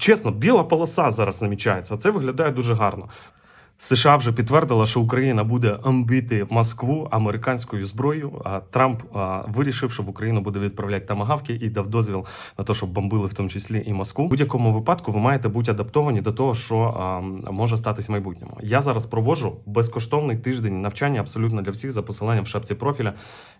чесно, біла полоса зараз намічається. Це виглядає дуже гарно. США вже підтвердила, що Україна буде амбити Москву американською зброєю. А Трамп а, вирішив, що в Україну буде відправляти тамагавки і дав дозвіл на те, щоб бомбили в тому числі і Москву. В будь-якому випадку ви маєте бути адаптовані до того, що а, може статись в майбутньому. Я зараз проводжу безкоштовний тиждень навчання абсолютно для всіх за посиланням в шапці профіля.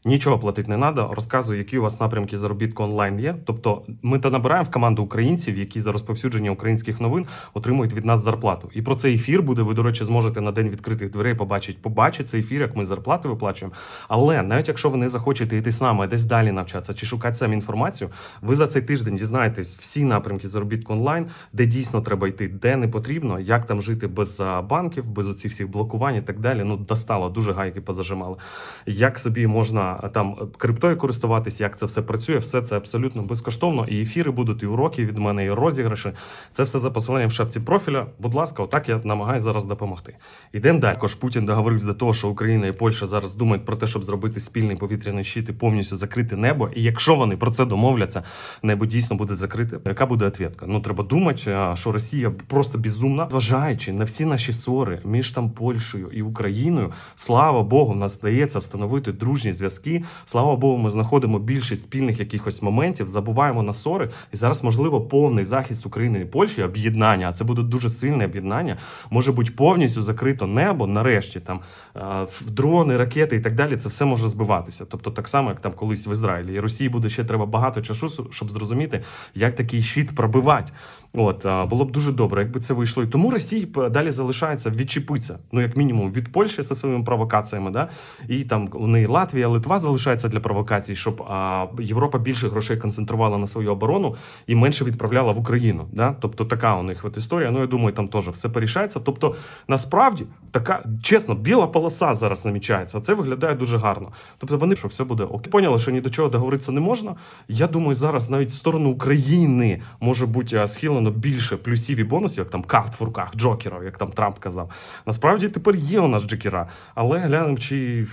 Нічого платити не треба. Розказую, які у вас напрямки заробітку онлайн є. Тобто, ми та набираємо в команду українців, які за розповсюдження українських новин отримують від нас зарплату. І про цей ефір буде. Ви, до речі, зможете на день відкритих дверей побачити. Побачити цей ефір, як ми зарплати виплачуємо. Але навіть якщо ви не захочете йти з нами десь далі навчатися чи шукати самі інформацію, ви за цей тиждень дізнаєтесь всі напрямки заробітку онлайн, де дійсно треба йти, де не потрібно, як там жити без банків, без оцих всіх блокувань і так далі. Ну достало, дуже гайки позажимали. Як собі можна там криптою користуватись, як це все працює, все це абсолютно безкоштовно. І ефіри будуть, і уроки від мене, і розіграші. Це все за посиланням в шапці профіля. Будь ласка, отак я намагаюся зараз допомогти. Ідемо далі. Також Путін договорився до того, що Україна і Польща зараз думають про те, щоб зробити спільний повітряний щит і повністю закрити небо. І якщо вони про це домовляться, небо дійсно буде закрите. Яка буде відповідка? Ну треба думати, що Росія просто безумна, зважаючи на всі наші ссори між там Польщею і Україною. Слава Богу, в нас вдається встановити дружні зв'язки. Слава Богу, ми знаходимо більшість спільних якихось моментів, забуваємо на ссори. І зараз можливо повний захист України і Польщі, об'єднання. А це буде дуже сильне об'єднання. Може бути повністю закрито небо. Нарешті там в дрони, ракети і так далі. Це все може збиватися. Тобто, так само, як там колись в Ізраїлі. І Росії буде ще треба багато часу, щоб зрозуміти, як такий щит пробивати. От було б дуже добре, якби це вийшло. І тому Росії далі залишається відчепитися, ну як мінімум від Польщі зі своїми провокаціями, да і там у неї Латвія, Литва залишається для провокацій, щоб а, Європа більше грошей концентрувала на свою оборону і менше відправляла в Україну. Да? Тобто така у них от історія. Ну я думаю, там теж все порішається. Тобто, насправді така чесно, біла полоса зараз намічається. Це виглядає дуже гарно. Тобто вони що все буде окей. Поняли, що ні до чого договоритися не можна. Я думаю, зараз навіть в сторону України може бути схилено більше плюсів і бонусів, як там карт в руках Джокера, як там Трамп казав. Насправді тепер є у нас джокера, але глянемо, чи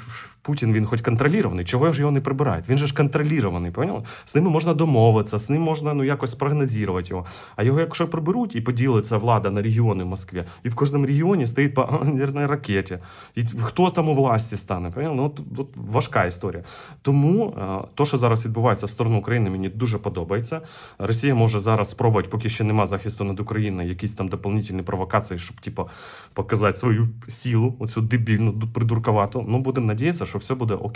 Путін він хоч контролірований, чого ж його не прибирають? Він же ж контролірований, поняли? З ними можна домовитися, з ним можна ну якось спрогнозувати його. А його, якщо приберуть і поділиться влада на регіони в Москві, і в кожному регіоні стоїть по ядерній ракеті. Хто там у власті стане? Поняли? Ну, от, от важка історія. Тому е, то, що зараз відбувається в сторону України, мені дуже подобається. Росія може зараз спробувати, поки ще нема захисту над Україною, якісь там дополнительні провокації, щоб типу, показати свою силу, оцю дебільну, придурковату. Ну, будемо надіятися, що все буде окей.